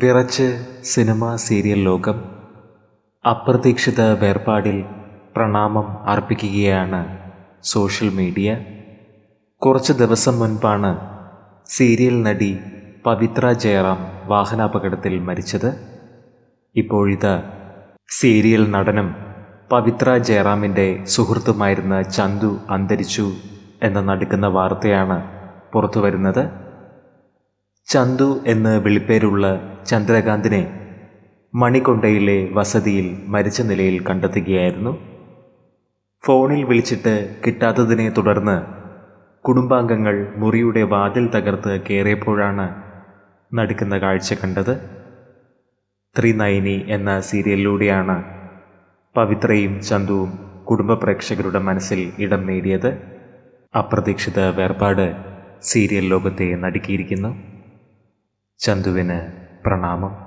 വിറച്ച് cinema serial ലോകം അപ്രതീക്ഷിത വേർപാടിൽ പ്രണാമം അർപ്പിക്കുകയാണ് സോഷ്യൽ മീഡിയ. കുറച്ച് ദിവസം മുൻപാണ് സീരിയൽ നടി പവിത്ര ജയറാം വാഹനാപകടത്തിൽ മരിച്ചത്. ഇപ്പോഴിത് സീരിയൽ നടനും പവിത്ര ജയറാമിന്റെ സുഹൃത്തുമായിരുന്ന ചന്തു അന്തരിച്ചു എന്ന നടുക്കുന്ന വാർത്തയാണ് പുറത്തു വരുന്നത് ചന്തു എന്ന് വിളിപ്പേരുള്ള ചന്ദ്രകാന്തിനെ മണിക്കൊണ്ടയിലെ വസതിയിൽ മരിച്ച നിലയിൽ കണ്ടെത്തുകയായിരുന്നു. ഫോണിൽ വിളിച്ചിട്ട് കിട്ടാത്തതിനെ തുടർന്ന് കുടുംബാംഗങ്ങൾ മുറിയുടെ വാതിൽ തകർത്ത് കയറിയപ്പോഴാണ് നടക്കുന്ന കാഴ്ച കണ്ടത്. ത്രിനയനി എന്ന സീരിയലിലൂടെയാണ് പവിത്രയും ചന്തുവും കുടുംബ പ്രേക്ഷകരുടെ മനസ്സിൽ ഇടം നേടിയത്. അപ്രതീക്ഷിത വേർപാട് സീരിയൽ ലോകത്തെ നടുക്കിയിരിക്കുന്നു. ചന്തുവിന് പ്രണാമം